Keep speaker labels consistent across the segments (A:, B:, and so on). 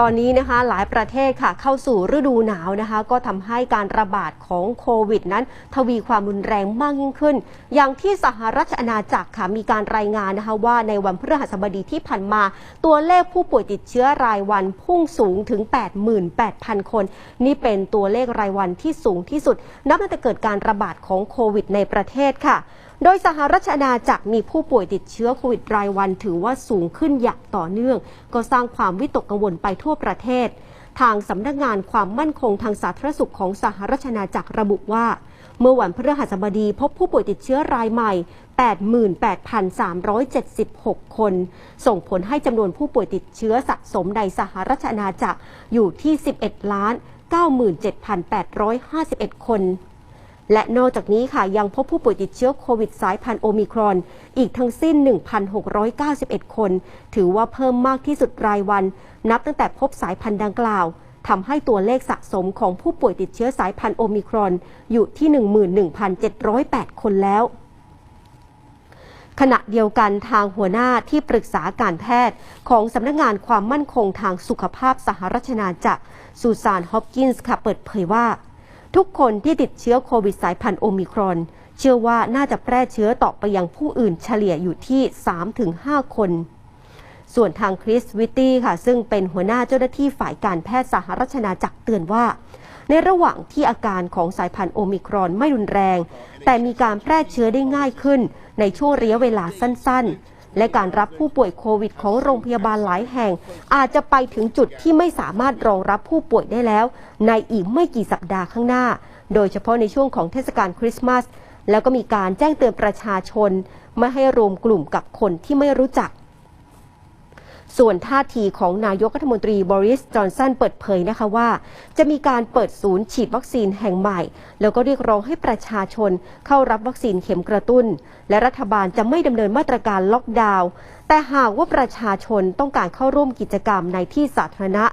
A: ตอนนี้นะคะหลายประเทศค่ะเข้าสู่ฤดูหนาวนะคะ ก็ทำให้การระบาดของโควิดนั้น ทวีความรุนแรงมากยิ่งขึ้น อย่างที่สหรัฐอาณาจักรค่ะมีการรายงานนะคะว่าในวันพฤหัสบดีที่ผ่านมา ตัวเลขผู้ป่วยติดเชื้อรายวันพุ่งสูงถึง 88,000 คน นี่เป็นตัวเลขรายวันที่สูงที่สุด นับตั้งแต่เกิดการระบาดของโควิดในประเทศค่ะโดยสหรัฐอาณาจักรมีผู้ป่วยติดเชื้อโควิดรายวันถือว่าสูงขึ้นอย่างต่อเนื่อง ก็สร้างความวิตกกังวลไปทั่วประเทศ ทางสำนักงานความมั่นคงทางสาธารณสุขของสหรัฐอาณาจักรระบุว่า เมื่อวันพฤหัสบดีพบผู้ป่วยติดเชื้อรายใหม่ 88,376 คน ส่งผลให้จำนวนผู้ป่วยติดเชื้อสะสมในสหรัฐอาณาจักรอยู่ที่ 11ล้าน97,851 คน และนอกจากนี้ค่ะยังพบผู้ป่วยติดเชื้อโควิดสายพันธุ์โอมิครอน อีกทั้งสิ้น 1,691 คน ถือว่าเพิ่มมากที่สุดรายวัน นับตั้งแต่พบสายพันธุ์ดังกล่าวทำให้ตัวเลขสะสมของผู้ป่วยติดเชื้อสายพันธุ์โอมิครอน อยู่ที่ 11,708 คนแล้ว ขณะเดียวกันทางหัวหน้าที่ปรึกษาการแพทย์ ของสำนักงงานความมั่นคงทางสุขภาพสหรัฐอาณาจักร ซูซานฮอปกินส์ค่ะเปิดเผยว่า ทุกคนที่ติดเชื้อโควิดสายพันธุ์โอมิครอน เชื่อว่าน่าจะแพร่เชื้อต่อไปยังผู้อื่นเฉลี่ยอยู่ที่ 3-5 คน ส่วนทางคริสวิตตี้ค่ะ ซึ่งเป็นหัวหน้าเจ้าหน้าที่ฝ่ายการแพทย์สหรัฐอาณาจักรเตือนว่า ในระหว่างที่อาการของสายพันธุ์โอมิครอนไม่รุนแรง แต่มีการแพร่เชื้อได้ง่ายขึ้นในช่วงระยะเวลาสั้นๆ และการรับผู้ป่วยโควิดของโรงพยาบาลหลายแห่ง อาจจะไปถึงจุดที่ไม่สามารถรองรับผู้ป่วยได้แล้ว ในอีกไม่กี่สัปดาห์ข้างหน้า โดยเฉพาะในช่วงของเทศกาลคริสต์มาส แล้วก็มีการแจ้งเตือนประชาชน ไม่ให้รวมกลุ่มกับคนที่ไม่รู้จัก ส่วนท่าทีของนายกรัฐมนตรีบริส จอนสันเปิดเผยนะคะว่า จะมีการเปิดศูนย์ฉีดวัคซีนแห่งใหม่ แล้วก็เรียกร้องให้ประชาชนเข้ารับวัคซีนเข็มกระตุ้น และรัฐบาลจะไม่ดำเนินมาตรการล็อกดาวน์แต่หากว่าประชาชนต้องการเข้าร่วมกิจกรรมในที่สาธารณะ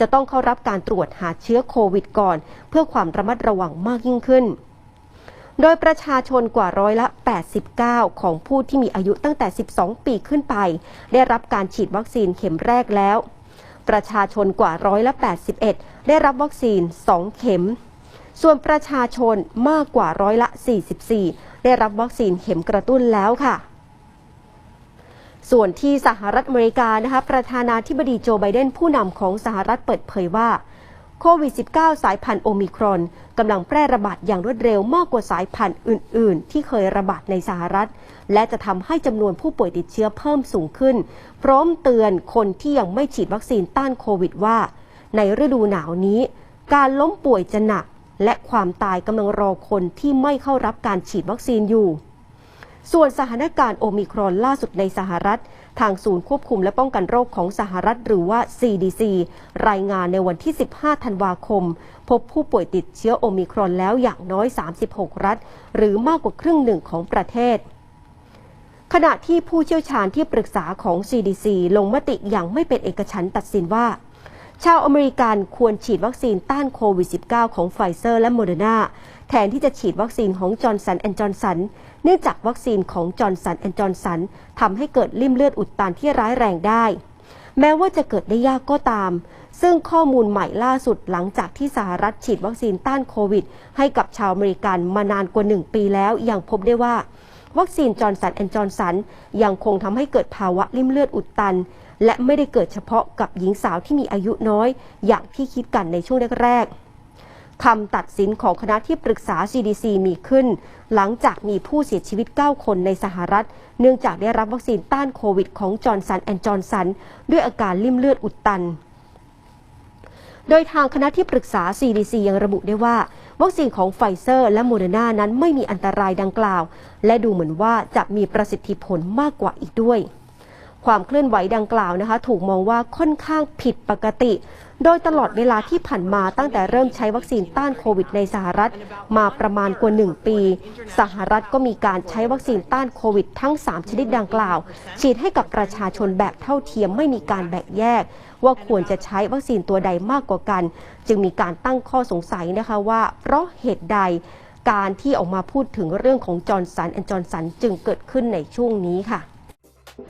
A: จะต้องเข้ารับการตรวจหาเชื้อโควิดก่อน เพื่อความระมัดระวังมากยิ่งขึ้น โดยประชาชนกว่าร้อยละ 89 ของผู้ที่มีอายุตั้งแต่ 12 ปีขึ้นไป ได้รับการฉีดวัคซีนเข็มแรกแล้ว ประชาชนกว่าร้อยละ 81 ได้รับวัคซีน 2 เข็ม ส่วนประชาชนมากกว่าร้อยละ 44 ได้รับวัคซีนเข็มกระตุ้นแล้วค่ะส่วนที่สหรัฐอเมริกานะคะประธานาธิบดีโจไบเดนผู้นำของสหรัฐเปิดเผยว่า โควิด -19 สายพันธุ์โอมิครอนกำลังแพร่ระบาดอย่างรวดเร็วมากกว่าสายพันธุ์อื่น ๆ ที่เคยระบาดในสหรัฐ และจะทำให้จำนวนผู้ป่วยติดเชื้อเพิ่มสูงขึ้น พร้อมเตือนคนที่ยังไม่ฉีดวัคซีนต้านโควิดว่า ในฤดูหนาวนี้ การล้มป่วยจะหนัก และความตายกำลังรอคนที่ไม่เข้ารับการฉีดวัคซีนอยู่ ส่วนสถานการณ์โอมิครอนล่าสุดในสหรัฐ ทางศูนย์ควบคุมและป้องกันโรคของสหรัฐหรือว่า CDC รายงานในวันที่ 15 ธันวาคม พบผู้ป่วยติดเชื้อโอมิครอนแล้วอย่างน้อย 36 รัฐ หรือมากกว่าครึ่งหนึ่งของประเทศ ขณะที่ผู้เชี่ยวชาญที่ปรึกษาของ CDC ลงมติอย่างไม่เป็นเอกฉันตัดสินว่า ชาวอเมริกันควรฉีดวัคซีนต้านโควิด -19 ของไฟเซอร์และโมเดอร์นา แทนที่จะฉีดวัคซีนของจอร์นสันแอนด์จอร์นสันเนื่องจากวัคซีนของจอร์นสันแอนด์จอร์นสันทำให้เกิดริ่มเลือดอุดตันที่ร้ายแรงได้ แม้ว่าจะเกิดได้ยากก็ตาม ซึ่งข้อมูลใหม่ล่าสุดหลังจากที่สหรัฐฉีดวัคซีนต้านโควิด ให้กับชาวอเมริกันมานานกว่า 1 ปีแล้วยังพบได้ว่าวัคซีนจอร์นสันแอนด์จอร์นสันยังคงทำให้เกิดภาวะริ่มเลือดอุดตัน และไม่ได้เกิดเฉพาะกับหญิงสาวที่มีอายุน้อย อย่างที่คิดกันในช่วงแรกๆ คำตัดสินของคณะที่ปรึกษา CDC มีขึ้น หลังจากมีผู้เสียชีวิต 9 คนในสหรัฐ เนื่องจากได้รับวัคซีนต้านโควิดของจอร์นสันแอนด์จอร์นสันด้วยอาการริ่มเลือดอุดตัน โดยทางคณะที่ปรึกษา CDC ยังระบุได้ว่า วัคซีนของไฟเซอร์และโมเดอร์นานั้นไม่มีอันตรายดังกล่าว และดูเหมือนว่าจะมีประสิทธิผลมากกว่าอีกด้วย ความเคลื่อนไหวดังกล่าวนะคะ ถูกมองว่าค่อนข้างผิดปกติ โดยตลอดเวลาที่ผ่านมาตั้งแต่เริ่มใช้วัคซีนต้านโควิดในสหรัฐ มาประมาณกว่า 1 ปี สหรัฐก็มีการใช้วัคซีนต้านโควิดทั้ง 3 ชนิดดังกล่าว ฉีดให้กับประชาชนแบบเท่าเทียมไม่มีการแบ่งแยก ว่าควรจะใช้วัคซีนตัวใดมากกว่ากัน จึงมีการตั้งข้อสงสัยนะคะว่า เพราะเหตุใดการที่ออกมาพูดถึงเรื่องของจอร์นสันแอนจอร์นสันจึงเกิดขึ้นในช่วงนี้ค่ะ